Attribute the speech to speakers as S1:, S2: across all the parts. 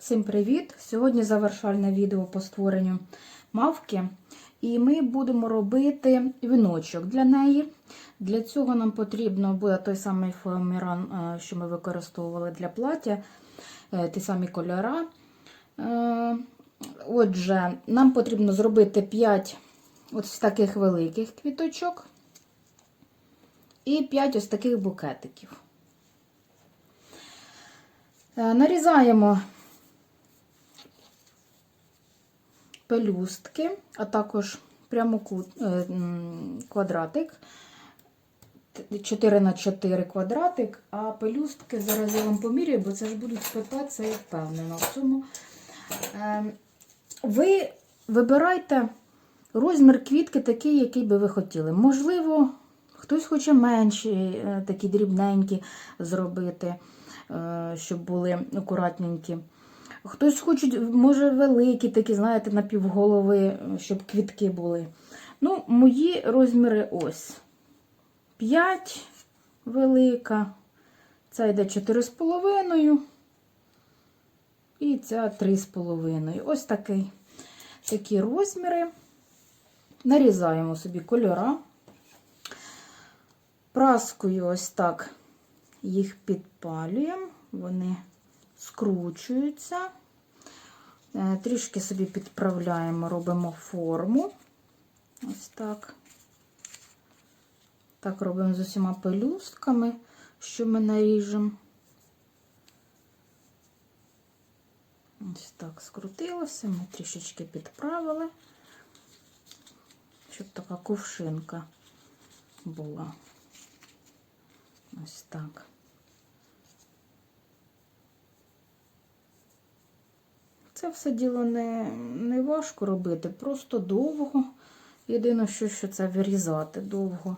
S1: Всім привіт! Сьогодні завершальне відео по створенню мавки. І ми будемо робити віночок для неї. Для цього нам потрібно буде той самий фоаміран, е, що ми використовували для плаття, е, ті самі кольора. Е, Отже, нам потрібно зробити 5 ось таких великих квіточок і 5 ось таких букетиків. Нарізаємо пелюстки, а також прямокут, е, квадратик. 4 на 4 квадратик, а пелюстки зараз я вам поміряю, бо це ж будуть спитатися, я впевнена в цьому. Е, Ви вибирайте розмір квітки такий, який би ви хотіли. Можливо, хтось хоче менші, е, такі дрібненькі зробити, е, щоб були акуратненькі. Хтось хоче, може, великі, такі, знаєте, на півголови, щоб квітки були. Ну, мої розміри ось. 5 велика. Ця йде 4,5. І ця 3,5. Ось такий, такі розміри. Нарізаємо собі кольора. Праскою ось так їх підпалюємо. Вони скручуються. Е, Трішки собі підправляємо, робимо форму. Ось так. Так робимо з усіма пелюстками, що ми наріжемо. Ось так скрутилося, ми трішечки підправили, щоб така кувшинка була. Ось так. Це все діло не, не важко робити, просто довго. Єдине, що, що це вирізати довго.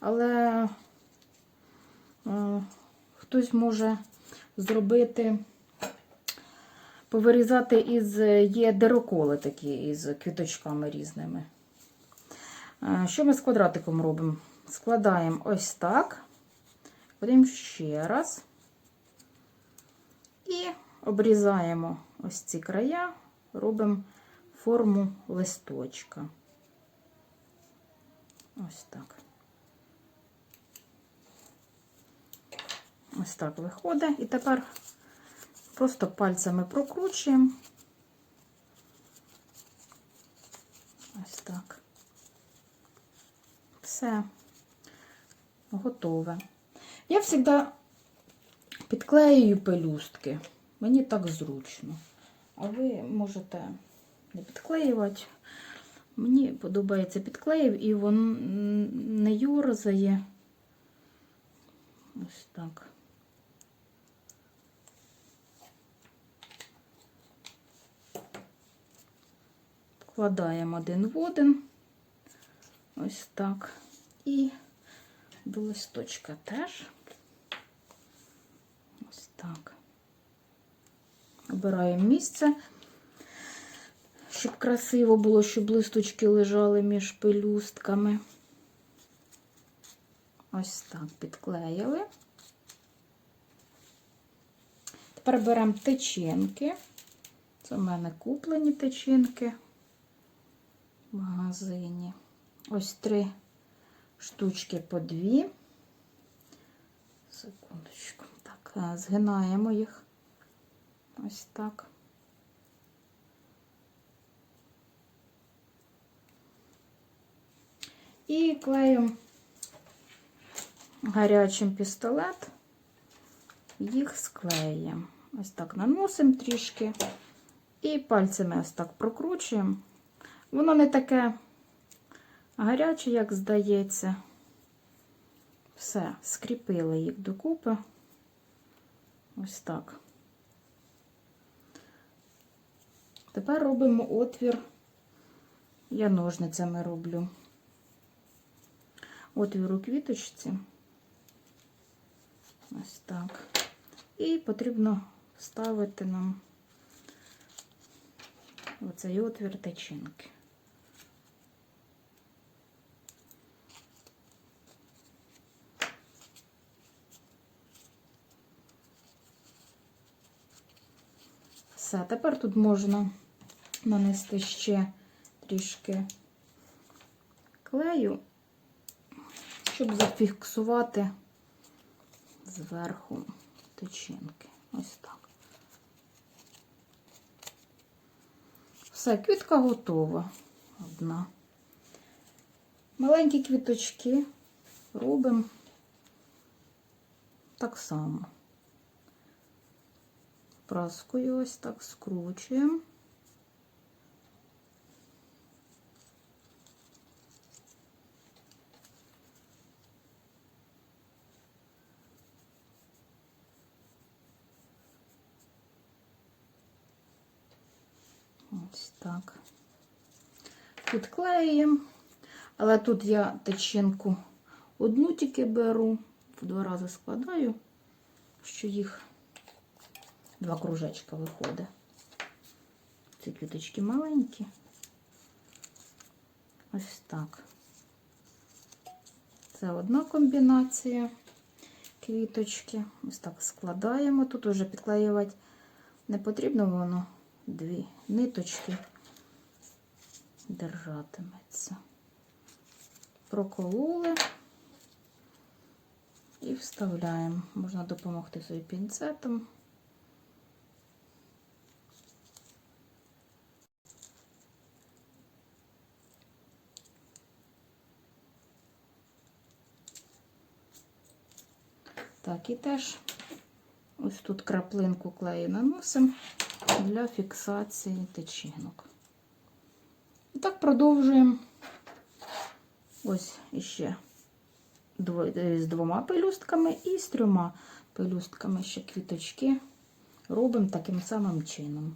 S1: Але е, хтось може зробити, повирізати із є дероколи такі із квіточками різними. Е, що ми з квадратиком робимо? Складаємо ось так, потім ще раз і обрізаємо ось ці края, робимо форму листочка. Ось так. Ось так виходить. І тепер просто пальцями прокручуємо. Ось так. Все готове. Я завжди підклеюю пелюстки. Мені так зручно. А ви можете не підклеювати. Мені подобається підклеїв і він не юрзає. Ось так. Вкладаємо один в один. Ось так. І до листочка теж. Ось так. Обираємо місце, щоб красиво було, щоб листочки лежали між пелюстками. Ось так підклеїли. Тепер беремо течінки. Це в мене куплені течінки в магазині. Ось три штучки по дві. Секундочку. Так, згинаємо їх. Ось так. І клею гарячим пістолет, їх склеїмо. Ось так наносимо трішки і пальцями ось так прокручуємо. Воно не таке гаряче, як здається. Все, скріпили їх докупи. Ось так. Тепер робимо отвір, я ножницями роблю. Отвір у квіточці. Ось так. І потрібно вставити нам оцей отвір течінки. Все, тепер тут можна нанести ще трішки клею, щоб зафіксувати зверху тичинки. Ось так. Все, квітка готова. Одна. Маленькі квіточки робимо так само. Праскою ось так скручуємо. Ось так. Підклеюємо. Але тут я течінку одну тільки беру, в два рази складаю, що їх два кружечка виходить. Ці квіточки маленькі. Ось так. Це одна комбінація квіточки. Ось так складаємо. Тут уже підклеювати не потрібно воно дві ниточки держатиметься. Прокололи і вставляємо. Можна допомогти собі пінцетом. Так, і теж ось тут краплинку клею наносимо для фіксації течінок. Так продовжуємо ось іще з двома пелюстками і з трьома пелюстками ще квіточки робимо таким самим чином.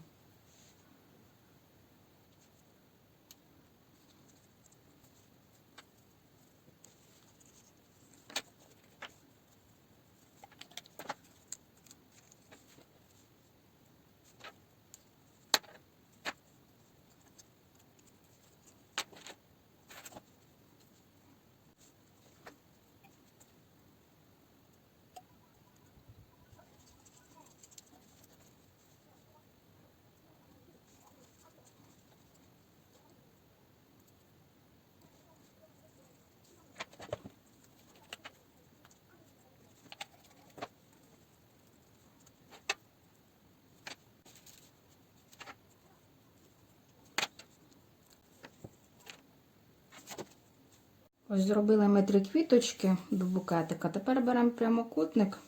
S1: Ось зробили ми три квіточки до букетика. Тепер беремо прямокутник.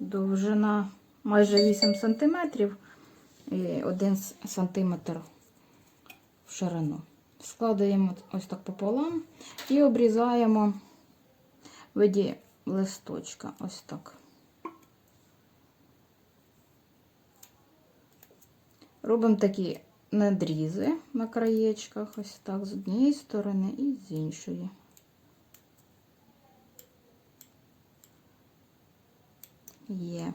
S1: Довжина майже 8 см і 1 см в ширину. Складаємо ось так пополам і обрізаємо в виді листочка. Ось так. Робимо такі надрізи на краєчках, ось так, з однієї сторони і з іншої. Є.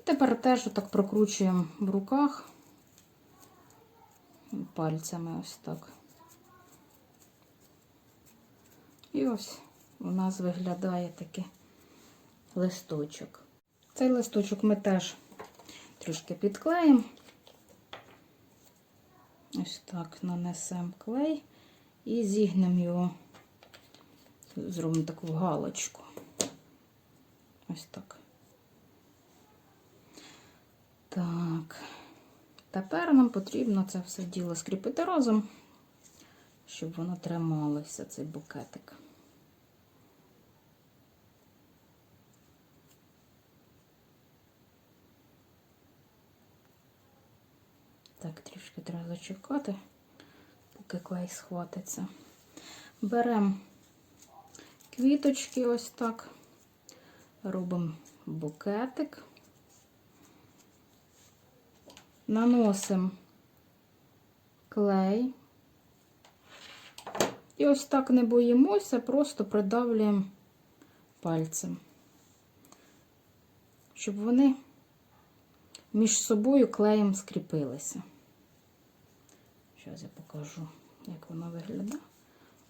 S1: І тепер теж отак прокручуємо в руках пальцями ось так. І ось у нас виглядає такий листочок. Цей листочок ми теж трішки підклеїмо. Ось так нанесемо клей і зігнемо його, зробимо таку галочку. Ось так. Так, тепер нам потрібно це все діло скріпити разом, щоб воно трималося, цей букетик. Так, трішки треба зачекати, поки клей схватиться. Беремо квіточки ось так, робимо букетик, наносимо клей. І ось так не боїмося, просто придавлюємо пальцем, щоб вони між собою клеєм скріпилися. Зараз я покажу, як воно виглядає.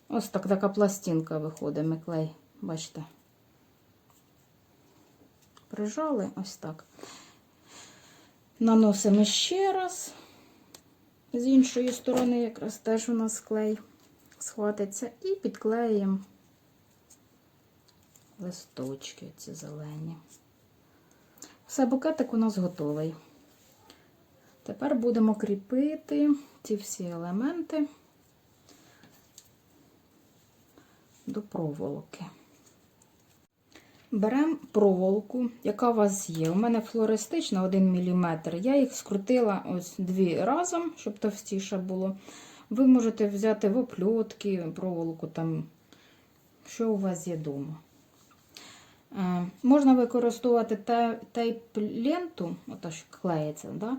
S1: Ось так така пластинка виходить, ми клей, бачите. Прижали ось так. Наносимо ще раз. З іншої сторони якраз теж у нас клей схватиться. І підклеїмо листочки ці зелені. Все, букетик у нас готовий. Тепер будемо кріпити ці всі елементи до проволоки. Беремо проволоку, яка у вас є. У мене флористична 1 мм. Я їх скрутила ось дві разом, щоб товстіше було. Ви можете взяти в опльотки, проволоку, там, що у вас є вдома. Е, Можна використовувати те- тейп-ленту, ото що клеїться, да?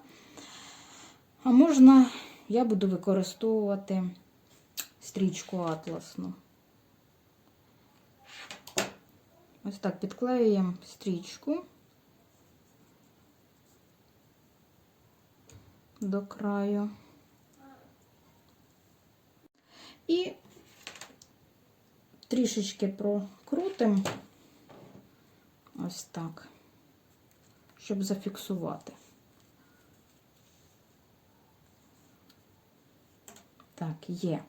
S1: а можна, я буду використовувати стрічку атласну. Ось так підклеюємо стрічку до краю. І трішечки прокрутимо ось так, щоб зафіксувати. Так, є.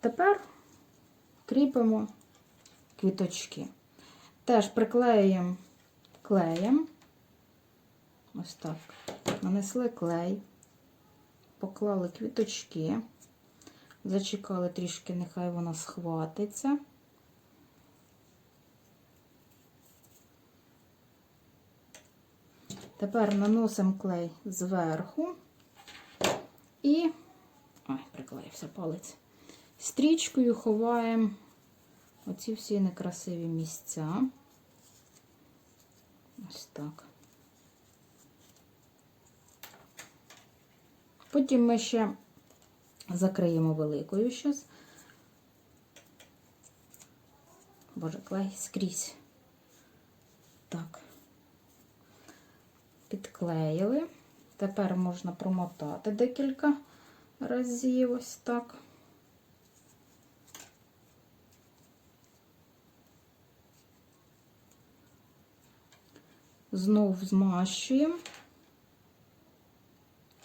S1: Тепер кріпимо квіточки. Теж приклеюємо клеєм. Ось так. Нанесли клей, поклали квіточки, зачекали трішки, нехай вона схватиться. Тепер наносимо клей зверху і, ой, приклеївся палець. Стрічкою ховаємо оці всі некрасиві місця. Ось так. Потім ми ще закриємо великою щас. Боже, клей скрізь. Так. Підклеїли. Тепер можна промотати декілька разів ось так. Знов змащуємо,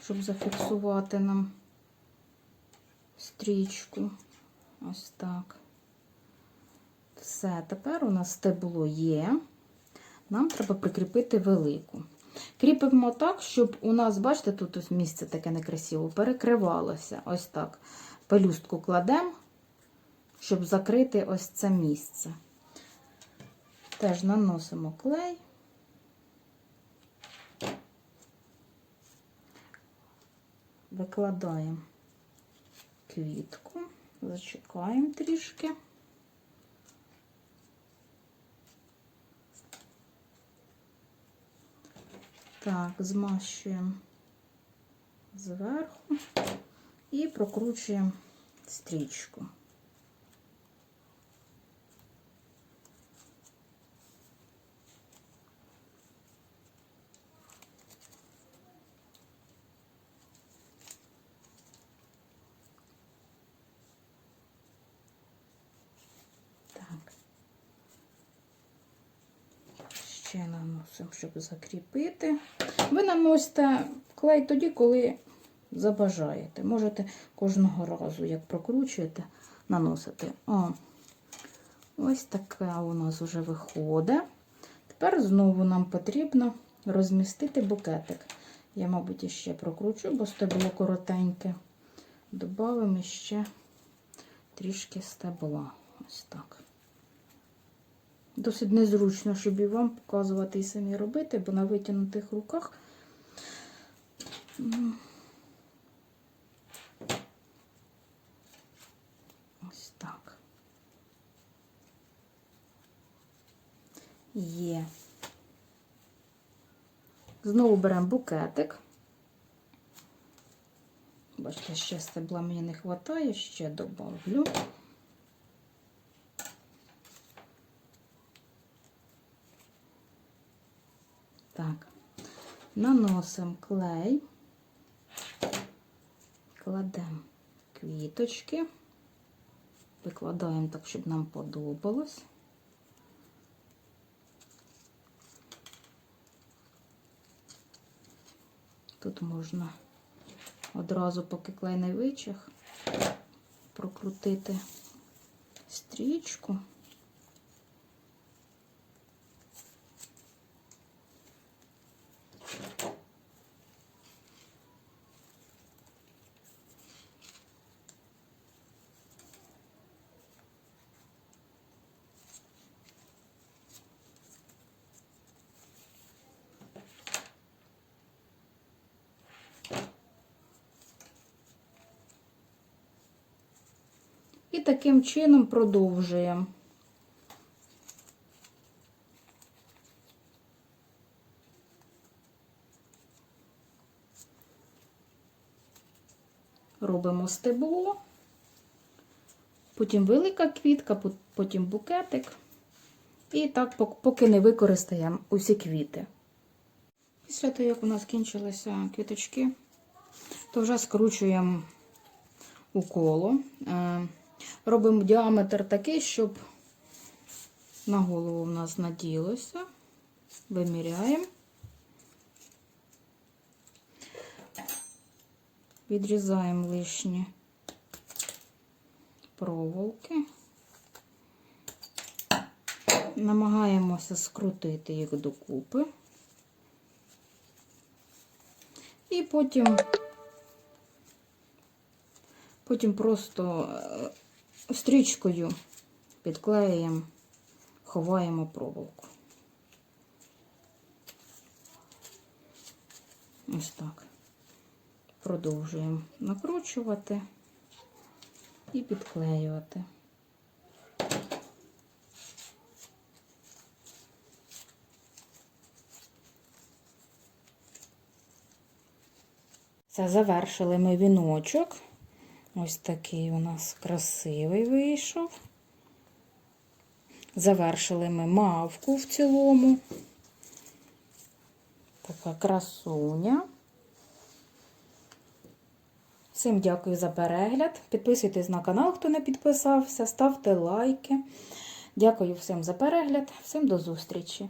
S1: щоб зафіксувати нам стрічку. Ось так. Все, тепер у нас стебло є. Нам треба прикріпити велику. Кріпимо так, щоб у нас, бачите, тут ось місце таке некрасиво, перекривалося. Ось так. Пелюстку кладемо, щоб закрити ось це місце. Теж наносимо клей. Викладаємо квітку, зачекаємо трішки. Так, змащуємо зверху і прокручуємо стрічку. Ще наносимо, щоб закріпити. Ви наносите клей тоді, коли забажаєте. Можете кожного разу, як прокручуєте, наносити. О, ось така у нас вже виходить. Тепер знову нам потрібно розмістити букетик. Я, мабуть, іще прокручу, бо стебло коротеньке. Добавимо ще трішки стебла. Ось так. Досить незручно, щоб і вам показувати і самі робити, бо на витягнутих руках. Ось так. Є. Знову беремо букетик. Бачите, ще стебла мені не вистачає, ще добавлю. Так, наносимо клей, кладемо квіточки, викладаємо так, щоб нам подобалось. Тут можна одразу, поки клей не вичах, прокрутити стрічку. І таким чином продовжуємо. Робимо стебло, потім велика квітка, потім букетик. І так, поки не використаємо усі квіти. Після того, як у нас кінчилися квіточки, то вже скручуємо у коло. Робимо діаметр такий, щоб на голову в нас наділося. Виміряємо. Відрізаємо лишні проволоки. Намагаємося скрутити їх докупи. І потім Потім просто е, стрічкою підклеюємо, ховаємо проволоку. Ось так. Продовжуємо накручувати і підклеювати. Це завершили ми віночок. Ось такий у нас красивий вийшов. Завершили ми мавку в цілому. Така красуня. Всім дякую за перегляд. Підписуйтесь на канал, хто не підписався, ставте лайки. Дякую всім за перегляд. Всім до зустрічі!